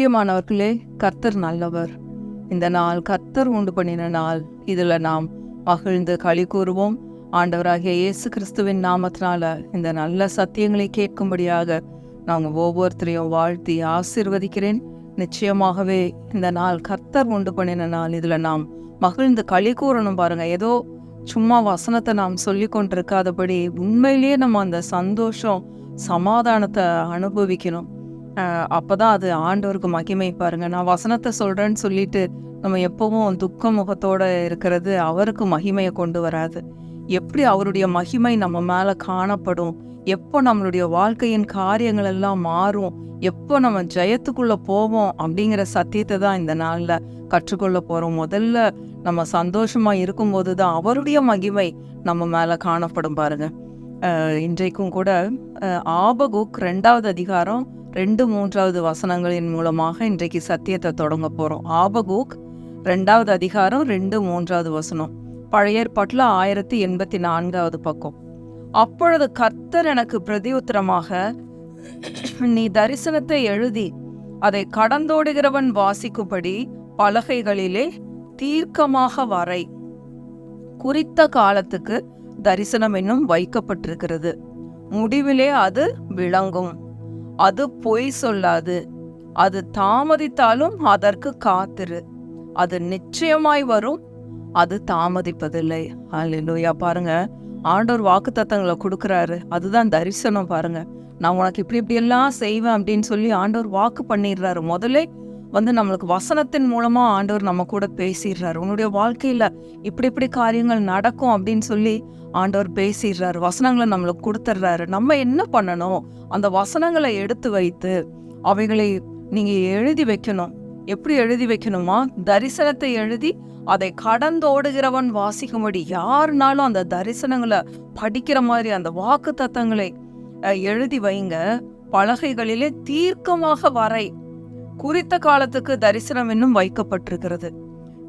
பிரியமானவர்களே கர்த்தர் நல்லவர். இந்த நாள் கர்த்தர் உண்டு பண்ணின நாள். இதில் நாம் மகிழ்ந்து களி கூறுவோம். ஆண்டவராகிய இயேசு கிறிஸ்துவின் நாமத்தினால இந்த நல்ல சத்தியங்களை கேட்கும்படியாக நாங்கள் ஒவ்வொருத்தரையும் வாழ்த்தி ஆசிர்வதிக்கிறேன். நிச்சயமாகவே இந்த நாள் கர்த்தர் உண்டு பண்ணின நாள். இதில் நாம் மகிழ்ந்து களி கூறணும் பாருங்க. ஏதோ சும்மா வசனத்தை நாம் சொல்லி கொண்டிருக்காதபடி உண்மையிலேயே நம்ம அந்த சந்தோஷம் சமாதானத்தை அனுபவிக்கணும். அப்போ தான் அது ஆண்டவருக்கு மகிமை பாருங்க. நான் வசனத்தை சொல்றேன்னு சொல்லிட்டு நம்ம எப்பவும் துக்க முகத்தோடு இருக்கிறது அவருக்கு மகிமையை கொண்டு வராது. எப்படி அவருடைய மகிமை நம்ம மேலே காணப்படும்? எப்போ நம்மளுடைய வாழ்க்கையின் காரியங்கள் எல்லாம் மாறும்? எப்போ நம்ம ஜெயத்துக்குள்ளே போவோம்? அப்படிங்கிற சத்தியத்தை தான் இந்த நாளில் கற்றுக்கொள்ள போகிறோம் முதல்ல நம்ம சந்தோஷமாக இருக்கும்போது தான் அவருடைய மகிமை நம்ம மேலே காணப்படும் பாருங்க. இன்றைக்கும் கூட ஆபகுக் ரெண்டாவது அதிகாரம் ரெண்டு மூன்றாவது வசனங்களின் மூலமாக இன்றைக்கு சத்தியத்தை தொடங்க போகிறோம் ஆபகூக் ரெண்டாவது அதிகாரம் ரெண்டு மூன்றாவது வசனம். பழைய ஏற்பாட்டில் ஆயிரத்தி எண்பத்தி நான்காவது பக்கம். அப்பொழுது கர்த்தர் எனக்கு பிரதி உத்தரமாக நீ தரிசனத்தை எழுதி அதை கடந்தோடுகிறவன் வாசிக்கும்படி பலகைகளிலே தீர்க்கமாக வரை. குறித்த காலத்துக்கு தரிசனம் என்னும் வைக்கப்பட்டிருக்கிறது. முடிவிலே அது விளங்கும். அது பொய் சொல்லாது. அது தாமதித்தாலும் அதற்கு காத்திரு. அது நிச்சயமாய் வரும். அது தாமதிப்பதில்லை. அல்லா பாருங்க ஆண்டவர் வாக்கு தத்தங்களை கொடுக்குறாரு. அதுதான் தரிசனம் பாருங்க. நான் உனக்கு இப்படி இப்படி எல்லாம் செய்வேன் அப்படின்னு சொல்லி ஆண்டவர் வாக்கு பண்ணிடுறாரு. முதல்ல வந்து நம்மளுக்கு வசனத்தின் மூலமா ஆண்டவர் நம்ம கூட பேசிடுறாரு. உன்னுடைய வாழ்க்கையில இப்படி இப்படி காரியங்கள் நடக்கும் அப்படின்னு சொல்லி ஆண்டவர் பேசிடுறாரு. வசனங்களை நம்மளுக்கு கொடுத்துட்றாரு. நம்ம என்ன பண்ணணும்? அந்த வசனங்களை எடுத்து வைத்து அவைகளை நீங்க எழுதி வைக்கணும். எப்படி எழுதி வைக்கணுமா? தரிசனத்தை எழுதி அதை கடந்தோடுகிறவன் வாசிக்கும்படி யாருனாலும் அந்த தரிசனங்களை படிக்கிற மாதிரி அந்த வாக்கு தத்தங்களை எழுதி வைங்க. பலகைகளிலே தீர்க்கமாக வரை. குறித்த காலத்துக்கு தரிசனம் இன்னும் வைக்கப்பட்டிருக்கிறது.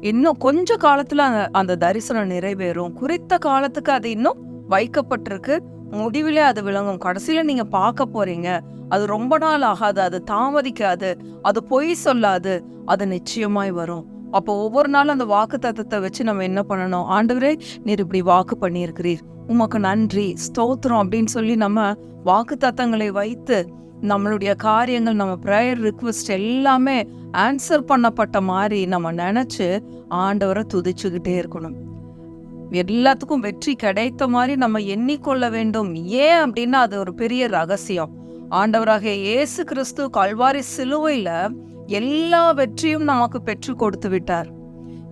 இன்னும் கொஞ்ச காலத்துல அந்த தரிசனம் நிறைவேறும். குறித்த காலத்துக்கு அது இன்னும் வைக்கப்பட்டிருக்கு. முடிவிலே அது விளங்கும். கடைசியில நீங்க பார்க்க போறீங்க. அது ரொம்ப நாள் ஆகாது. அது தாமதிக்காது. அது பொய் சொல்லாது. அது நிச்சயமாய் வரும். அப்போ ஒவ்வொரு நாளும் அந்த வாக்கு தத்துவத்தை வச்சு நம்ம என்ன பண்ணணும்? ஆண்டவரே நீர் இப்படி வாக்கு பண்ணியிருக்கிறீர். உமக்கு நன்றி. ஸ்தோத்திரம் அப்படின்னு சொல்லி நம்ம வாக்கு தத்தங்களை வைத்து நம்மளுடைய காரியங்கள் நம்ம ப்ரேயர் ரிக்வெஸ்ட் எல்லாமே ஆன்சர் பண்ணப்பட்ட மாதிரி நம்ம நினச்சி ஆண்டவரை துதிச்சுக்கிட்டே இருக்கணும். எல்லாத்துக்கும் வெற்றி கிடைத்த மாதிரி நம்ம எண்ணிக்கொள்ள வேண்டும். ஏன் அப்படின்னா அது ஒரு பெரிய ரகசியம். ஆண்டவராக இயேசு கிறிஸ்து கல்வாரி சிலுவையில் எல்லா வெற்றியும் நமக்கு பெற்று கொடுத்து விட்டார்.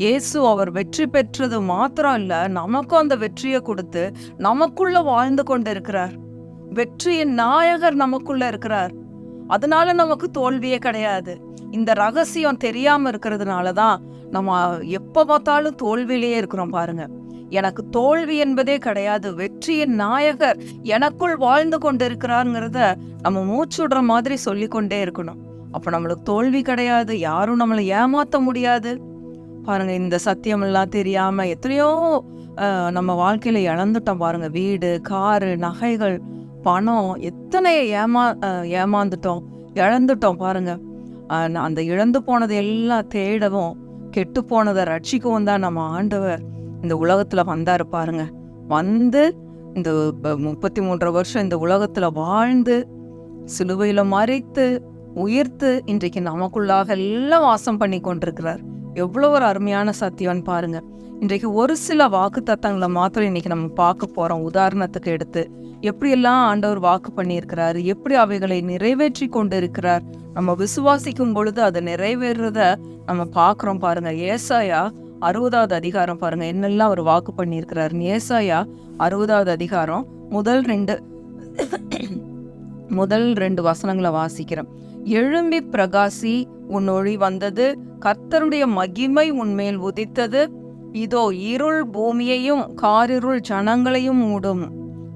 இயேசு அவர் வெற்றி பெற்றது மாத்திரம் இல்லை நமக்கும் அந்த வெற்றியை கொடுத்து நமக்குள்ள வாழ்ந்து கொண்டு இருக்கிறார் வெற்றியின் நாயகர் நமக்குள்ள இருக்கிறார். அதனால நமக்கு தோல்வியே கிடையாது. இந்த ரகசியம் தெரியாம இருக்கிறதுனால தான் நம்ம எப்ப பார்த்தாலும் தோல்வியிலேயே இருக்கிறோம் பாருங்க. எனக்கு தோல்வி என்பதே கிடையாது. வெற்றியின் நாயகர் எனக்குள் வாழ்ந்து கொண்டு இருக்கிறாருங்கிறத நம்ம மூச்சுடுற மாதிரி சொல்லி கொண்டே இருக்கணும். அப்ப நம்மளுக்கு தோல்வி கிடையாது. யாரும் நம்மளை ஏமாத்த முடியாது. பாருங்க இந்த சத்தியம் எல்லாம் தெரியாம எத்தனையோ நம்ம வாழ்க்கையில இழந்துட்டோம் பாருங்க. வீடு காரு நகைகள் பணம் எத்தனை ஏமா ஏமாந்துட்டோம் இழந்துட்டோம் பாருங்க. அந்த இழந்து போனது எல்லாம் தேடவும் கெட்டு போனதை ரட்சிக்கவும் தான் நம்ம ஆண்டவர் இந்த உலகத்தில் வந்தார் பாருங்க. வந்து இந்த ப- முப்பத்தி மூன்றரை வருஷம் இந்த உலகத்தில் வாழ்ந்து சிலுவையில் மறைத்து உயிர்த்து இன்றைக்கு நமக்குள்ளாக எல்லாம் வாசம் பண்ணி கொண்டிருக்கிறார். எவ்வளோ ஒரு அருமையான சத்தியம்னு பாருங்க. இன்றைக்கு ஒரு சில வாக்கு தத்தங்களை மாத்திரம் இன்னைக்கு நம்ம பார்க்க போகிறோம் உதாரணத்துக்கு எடுத்து எப்படியெல்லாம் ஆண்டவர் வாக்கு பண்ணியிருக்கிறாரு? எப்படி அவைகளை நிறைவேற்றி கொண்டு இருக்கிறார் நம்ம விசுவாசிக்கும் பொழுது அதை நிறைவேறத நம்ம பார்க்குறோம் பாருங்க. ஏசாயா அறுபதாவது அதிகாரம் பாருங்க. என்னெல்லாம் அவர் வாக்கு பண்ணியிருக்கிறார்? ஏசாயா அறுபதாவது அதிகாரம் முதல் ரெண்டு முதல் ரெண்டு வசனங்களை வாசிக்கிறேன். எழும்பி பிரகாசி உன் ஒளி வந்தது கர்த்தருடைய மகிமை உன்மேல் உதித்தது. இதோ இருள் பூமியையும் காரிருள் ஜனங்களையும் மூடும்.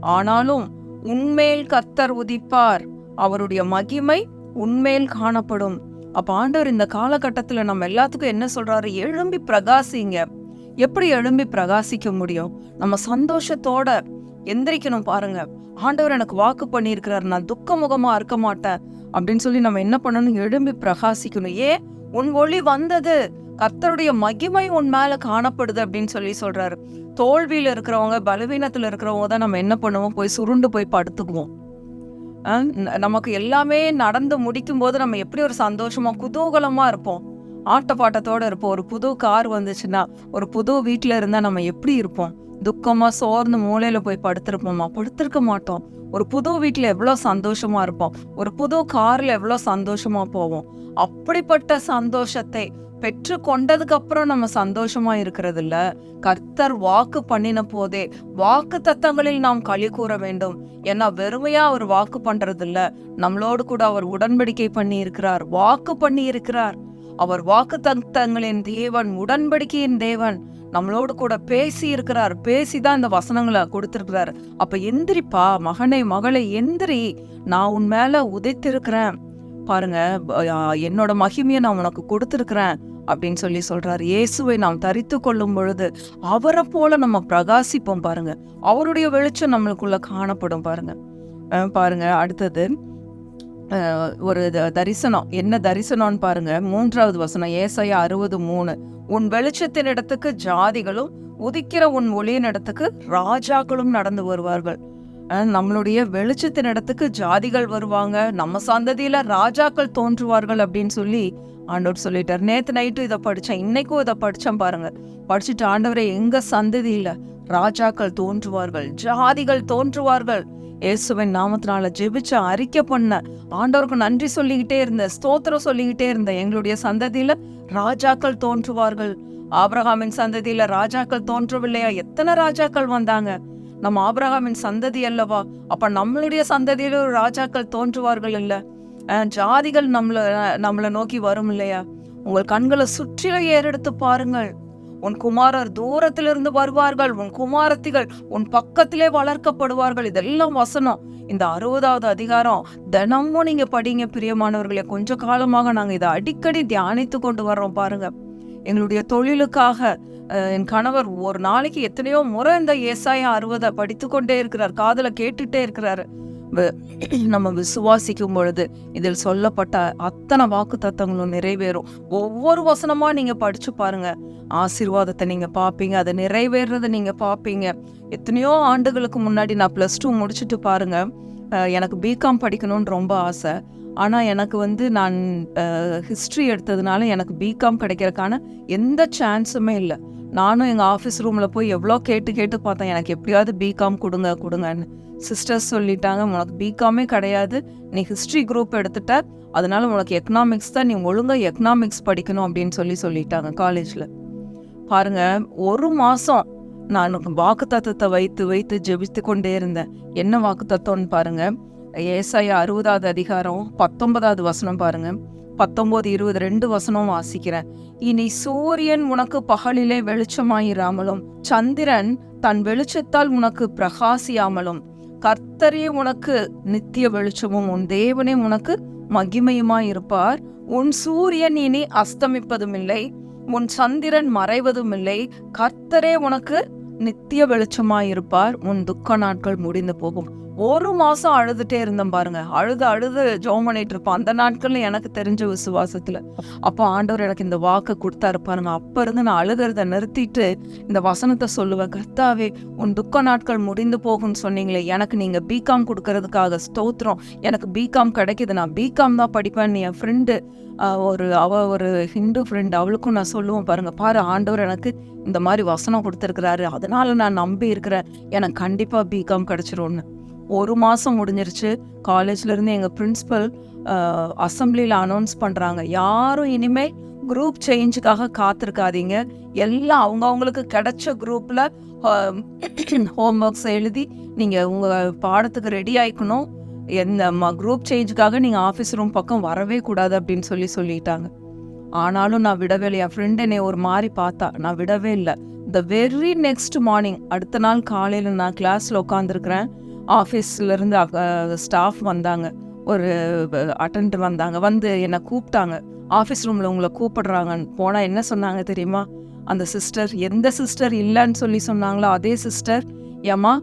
ஆனாலும் உன்மேல் கர்த்தர் உதிப்பார். அவருடைய மகிமை உன்மேல் காணப்படும். அப்ப ஆண்டவர் இந்த காலகட்டத்துல நம்ம எல்லாத்துக்கும் என்ன சொல்றாரு? எழும்பி பிரகாசிங்க. எப்படி எழும்பி பிரகாசிக்க முடியும்? நம்ம சந்தோஷத்தோட எந்திரிக்கணும் பாருங்க. ஆண்டவர் எனக்கு வாக்கு பண்ணியிருக்கிறார். நான் துக்க முகமா இருக்க மாட்டேன். அப்படின்னு சொல்லி நம்ம என்ன பண்ணணும்? எழும்பி பிரகாசிக்கணும். ஏன்? உன் ஒளி வந்தது. கர்த்தருடைய மகிமை உன் மேல காணப்படுது அப்படின்னு சொல்லி சொல்றாரு. தோல்வியில இருக்கிறவங்க பலவீனத்துல இருக்கிறவங்க தான் நம்ம என்ன பண்ணுவோம்? போய் சுருண்டு போய் படுத்துக்குவோம். நமக்கு எல்லாமே நடந்து முடிக்கும் போது நம்ம எப்படி ஒரு சந்தோஷமா குதூகலமா இருப்போம்? ஆட்டப்பாட்டத்தோட இருப்போம். ஒரு புது கார் வந்துச்சுன்னா ஒரு புது வீட்டில் இருந்தால் நம்ம எப்படி இருப்போம்? துக்கமாக சோர்ந்து மூளையில் போய் படுத்திருப்போமா? படுத்திருக்க மாட்டோம். ஒரு புது வீட்டில் எவ்வளோ சந்தோஷமாக இருப்போம்? ஒரு புது காரில் எவ்வளோ சந்தோஷமாக போவோம்? அப்படிப்பட்ட சந்தோஷத்தை பெற்று கொண்டதுக்கு அப்புறம் நம்ம சந்தோஷமா இருக்கிறது இல்ல கர்த்தர் வாக்கு பண்ணின போதே வாக்கு தத்தங்களில் நாம் களி கூற வேண்டும். ஏன்னா வெறுமையா அவர் வாக்கு பண்றது இல்ல நம்மளோடு கூட அவர் உடன்படிக்கை பண்ணி இருக்கிறார் வாக்கு பண்ணி இருக்கிறார் அவர் வாக்கு தத்தங்களின் தேவன் உடன்படிக்கையின் தேவன். நம்மளோடு கூட பேசி இருக்கிறார் பேசிதான் இந்த வசனங்களை கொடுத்திருக்கிறார். அப்ப எந்திரிப்பா மகனை மகளை எந்திரி. நான் உன் மேல உதைத்திருக்கிறேன். பாருங்க என்னோட மகிமையை நான் உனக்கு கொடுத்துருக்குறேன் அப்படின்னு சொல்லி சொல்றார். இயேசுவை நாம் தரித்து கொள்ளும் பொழுது அவரை போல நம்ம பிரகாசிப்போம் பாருங்க. அவருடைய வெளிச்சம் நம்மளுக்குள்ள காணப்படும் பாருங்க. பாருங்க அடுத்தது ஒரு த- தரிசனம். என்ன தரிசனம்னு பாருங்க மூன்றாவது வசனம் ஏசாயா அறுபது மூணு உன் வெளிச்சத்தின் இடத்துக்கு ஜாதிகளும் உதிக்கிற உன் ஒளியின் இடத்துக்கு ராஜாக்களும் நடந்து வருவார்கள். நம்மளுடைய வெளிச்சத்தின் இடத்துக்கு ஜாதிகள் வருவாங்க. நம்ம சந்ததியில ராஜாக்கள் தோன்றுவார்கள் அப்படின்னு சொல்லி ஆண்டவர் சொல்லிட்டார். நேத்து நைட்டு இதை படிச்சேன் இன்னைக்கும் இதை படிச்சேன் பாருங்க. படிச்சுட்டு ஆண்டவரை எங்க சந்ததியில ராஜாக்கள் தோன்றுவார்கள் ஜாதிகள் தோன்றுவார்கள். இயேசுவின் நாமத்தினால ஜெபிச்ச அறிக்கை பண்ண ஆண்டவருக்கு நன்றி சொல்லிக்கிட்டே இருந்த ஸ்தோத்திரம் சொல்லிக்கிட்டே இருந்த எங்களுடைய சந்ததியில ராஜாக்கள் தோன்றுவார்கள். ஆபிரகாமின் சந்ததியில ராஜாக்கள் தோன்றவில்லையா? எத்தனை ராஜாக்கள் வந்தாங்க? நம்ம ஆபிரகாமின் சந்ததி அல்லவா? அப்ப நம்மளுடைய சந்ததியில ஒரு ராஜாக்கள் தோன்றுவார்கள் இல்ல? ஜாதிகள் நம்மள நம்மளை நோக்கி வரும் இல்லையா? உங்கள் கண்களை சுற்றிலும் ஏறெடுத்து பாருங்கள். உன் குமாரர் தூரத்திலிருந்து வருவார்கள். உன் குமாரத்திகள் உன் பக்கத்திலே வளர்க்கப்படுவார்கள். இதெல்லாம் வசனம். இந்த அறுபதாவது அதிகாரம் தினமும் நீங்க படிங்க பிரியமானவர்களே. கொஞ்ச காலமாக நாங்கள் இதை அடிக்கடி தியானித்து கொண்டு வர்றோம் பாருங்க. எங்களுடைய தொழிலுக்காக என் கணவர் ஒரு நாளைக்கு எத்தனையோ முறை இந்த ஏசாய அறுபதை படித்து கொண்டே இருக்கிறார் காதல கேட்டுட்டே இருக்கிறாரு. நம்ம விசுவாசிக்கும் பொழுது இதில் சொல்லப்பட்ட அத்தனை வாக்கு தத்தங்களும் நிறைவேறும். ஒவ்வொரு வசனமா நீங்க படிச்சு பாருங்க. ஆசீர்வாதத்தை நீங்க பாப்பீங்க அதை நிறைவேறதை நீங்க பாப்பீங்க. எத்தனையோ ஆண்டுகளுக்கு முன்னாடி நான் ப்ளஸ் டூ முடிச்சுட்டு பாருங்க. எனக்கு பிகாம் படிக்கணும்னு ரொம்ப ஆசை. ஆனால் எனக்கு வந்து நான் ஹிஸ்ட்ரி எடுத்ததுனால எனக்கு பிகாம் கிடைக்கிறதுக்கான எந்த சான்ஸுமே இல்லை. நானும் எங்கள் ஆஃபீஸ் ரூமில் போய் எவ்வளோ கேட்டு கேட்டு பார்த்தேன். எனக்கு எப்படியாவது பிகாம் கொடுங்க கொடுங்கன்னு. சிஸ்டர்ஸ் சொல்லிட்டாங்க உனக்கு பிகாமே கிடையாது. நீ ஹிஸ்ட்ரி குரூப் எடுத்துட்ட. அதனால உனக்கு எக்கனாமிக்ஸ் தான். நீ ஒழுங்காக எக்கனாமிக்ஸ் படிக்கணும் அப்படின்னு சொல்லி சொல்லிட்டாங்க காலேஜில் பாருங்கள் ஒரு மாதம் நான் வாக்கு தத்துவத்தை வைத்து வைத்து ஜெபித்து கொண்டே இருந்தேன். என்ன வாக்கு தத்துவம்னு ஏசாயா அறுபதாவது அதிகாரம் பத்தொன்பதாவது வசனம் பாருங்க. பத்தொன்பது இருபது ரெண்டு வசனம் வாசிக்கிறேன். இனி சூரியன் உனக்கு பகலிலே வெளிச்சமாயிராமலும் சந்திரன் தன் வெளிச்சத்தால் உனக்கு பிரகாசியாமலும் கர்த்தரே உனக்கு நித்திய வெளிச்சமும் உன் தேவனே உனக்கு மகிமையுமாய் இருப்பார் உன் சூரியன் இனி அஸ்தமிப்பதும் இல்லை உன் சந்திரன் மறைவதும் இல்லை கர்த்தரே உனக்கு நித்திய வெளிச்சமாயிருப்பார். உன் துக்க நாட்கள் முடிந்து போகும். ஒரு மாசம் அழுதுட்டே இருந்தேன் பாருங்க. அழுது அழுது ஜோம் பண்ணிட்டு இருப்போம் அந்த நாட்கள்ல எனக்கு தெரிஞ்ச விசுவாசத்துல. அப்போ ஆண்டவர் எனக்கு இந்த வாக்கு கொடுத்தாரு பாருங்க. அப்ப இருந்து நான் அழுகிறத நிறுத்திட்டு இந்த வசனத்தை சொல்லுவேன். கர்த்தாவே உன் துக்க நாட்கள் முடிந்து போகும்னு சொன்னீங்களே. எனக்கு நீங்க பிகாம் கொடுக்கறதுக்காக ஸ்தோத்திரம். எனக்கு பிகாம் கிடைக்குது. நான் பிகாம் தான் படிப்பேன். என் ஃப்ரெண்டு ஒரு அவ ஒரு ஹிந்து ஃப்ரெண்ட் அவளுக்கும் நான் சொல்லுவேன் பாருங்க. பாரு ஆண்டவர் எனக்கு இந்த மாதிரி வசனம் கொடுத்துருக்கிறாரு. அதனால நான் நம்பி இருக்கிறேன். எனக்கு கண்டிப்பா பிகாம் கிடைச்சிரும்னு. ஒரு மாதம் முடிஞ்சிருச்சு. காலேஜ்லேருந்து எங்கள் பிரின்ஸிபல் பிரின்சிபல் அசம்பிளியில் அனௌன்ஸ் பண்ணுறாங்க யாரும் இனிமேல் குரூப் சேஞ்சுக்காக காத்திருக்காதீங்க. எல்லாம் அவங்க அவங்களுக்கு கிடைச்ச குரூப்பில் ஹோம் ஒர்க்ஸ் எழுதி நீங்கள் உங்கள் பாடத்துக்கு ரெடி ஆகிக்கணும் எந்த குரூப் சேஞ்சுக்காக நீங்கள் ஆஃபீஸ் ரூம் பக்கம் வரவே கூடாது அப்படின்னு சொல்லி சொல்லிட்டாங்க. ஆனாலும் நான் விடவே இல்லை. என் ஃப்ரெண்டு என்னை ஒரு மாதிரி பார்த்தா. நான் விடவே இல்லை. த வெரி நெக்ஸ்ட் மார்னிங் அடுத்த நாள் காலையில் நான் கிளாஸில் உட்காந்துருக்குறேன் ஆஃபீஸ்லேருந்து ஸ்டாஃப் வந்தாங்க. ஒரு அட்டன்ட் வந்தாங்க. வந்து என்னை கூப்பிட்டாங்க. ஆஃபீஸ் ரூமில் உங்களை கூப்பிடுறாங்கன்னு. போனால் என்ன சொன்னாங்க தெரியுமா? அந்த சிஸ்டர் எந்த சிஸ்டர் இல்லைன்னு சொல்லி சொன்னாங்களோ? அதே சிஸ்டர். ஏம்மா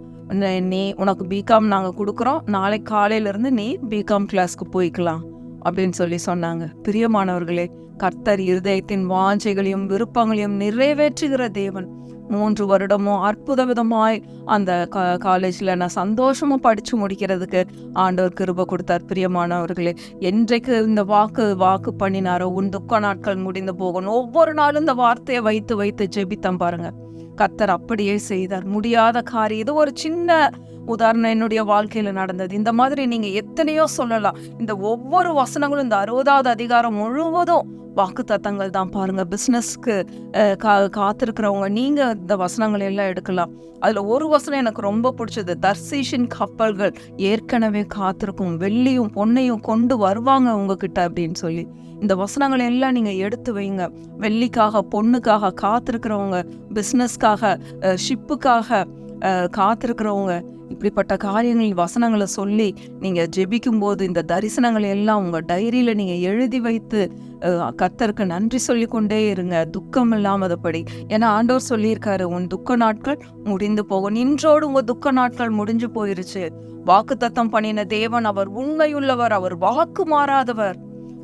நீ உனக்கு பிகாம் நாங்கள் கொடுக்குறோம். நாளைக்கு காலையிலேருந்து நீ பிகாம் கிளாஸ்க்கு போய்க்கலாம். அப்படின்னு சொல்லி சொன்னாங்க. பிரியமானவர்களே கர்த்தர் இருதயத்தின் வாஞ்சைகளையும் விருப்பங்களையும் நிறைவேற்றுகிற தேவன். மூன்று வருடமும் அற்புத விதமாய் அந்த காலேஜில் நான் சந்தோஷமாக படித்து முடிக்கிறதுக்கு ஆண்டவர் கிருப கொடுத்தார். பிரியமானவர்களே என்றைக்கு இந்த வாக்கு வாக்கு பண்ணினாரோ உன் துக்க நாட்கள் முடிந்து போகணும் ஒவ்வொரு நாளும் இந்த வார்த்தையை வைத்து வைத்து ஜெபித்தம் பாருங்க. கத்தர் அப்படியே செய்தார். முடியாத காரியம். இது ஒரு சின்ன உதாரணம் என்னுடைய வாழ்க்கையில் நடந்தது. இந்த மாதிரி நீங்கள் எத்தனையோ சொல்லலாம். இந்த ஒவ்வொரு வசனங்களும் இந்த அறுபதாவது அதிகாரம் முழுவதும் வாக்கு தத்தங்கள் தான் பாருங்கள் பிஸ்னஸ்க்கு கா காத்திருக்கிறவங்க நீங்கள் இந்த வசனங்களை எல்லாம் எடுக்கலாம். அதில் ஒரு வசனம் எனக்கு ரொம்ப பிடிச்சது. தர்சீஷின் கப்பல்கள் ஏற்கனவே காத்திருக்கும் வெள்ளியும் பொன்னையும் கொண்டு வருவாங்க உங்ககிட்ட அப்படின்னு சொல்லி. இந்த வசனங்களை எல்லாம் நீங்கள் எடுத்து வைங்க. வெள்ளிக்காக பொண்ணுக்காக காத்திருக்கிறவங்க பிஸ்னஸ்க்காக ஷிப்புக்காக காத்திருக்கிறவங்க இப்படிப்பட்ட காரியங்கள் வசனங்களை சொல்லி நீங்கள் ஜெபிக்கும் போது இந்த தரிசனங்களை எல்லாம் உங்கள் டைரியில் நீங்கள் எழுதி வைத்து கத்தருக்கு நன்றி சொல்லி கொண்டே இருங்க. துக்கம் இல்லாமதபடி ஏன்னா ஆண்டவர் சொல்லியிருக்காரு உன் துக்க நாட்கள் முடிந்து போகும் நின்றோடு உங்கள் துக்க நாட்கள் முடிஞ்சு போயிருச்சு. வாக்குத்தத்தம் பண்ணின தேவன் அவர் உண்மையுள்ளவர் அவர் வாக்கு மாறாதவர்.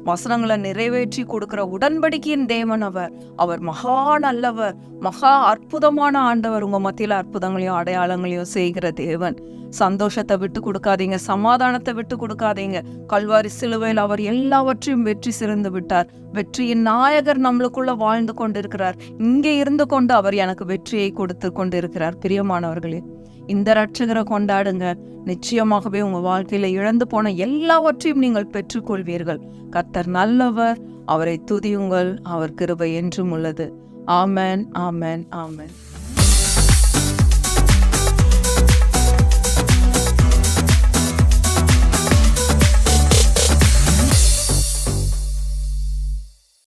வசனங்களை நிறைவேற்றி கொடுக்கிற உடன்படிக்கையின் தேவன் அவர். அவர் மகா நல்லவர் மகா அற்புதமான ஆண்டவர். உங்க மத்தியில அற்புதங்களையும் அடையாளங்களையும் செய்கிற தேவன். சந்தோஷத்தை விட்டு கொடுக்காதீங்க சமாதானத்தை விட்டு கொடுக்காதீங்க. கல்வாரி சிலுவையில் அவர் எல்லாவற்றையும் வெற்றி சிறந்து விட்டார். வெற்றியின் நாயகர் நம்மளுக்குள்ள வாழ்ந்து கொண்டிருக்கிறார். இங்கே இருந்து கொண்டு அவர் எனக்கு வெற்றியை கொடுத்து கொண்டிருக்கிறார். பிரியமானவர்களே இந்த ரட்சகரை கொண்டாடுங்க. நிச்சயமாகவே உங்க வாழ்க்கையில இழந்து போன எல்லாவற்றையும் நீங்கள் பெற்றுக்கொள்வீர்கள். கத்தர் நல்லவர் அவரை துதியுங்கள் அவர் கிருபை என்றும் உள்ளது. ஆமென் ஆமென் ஆமேன்.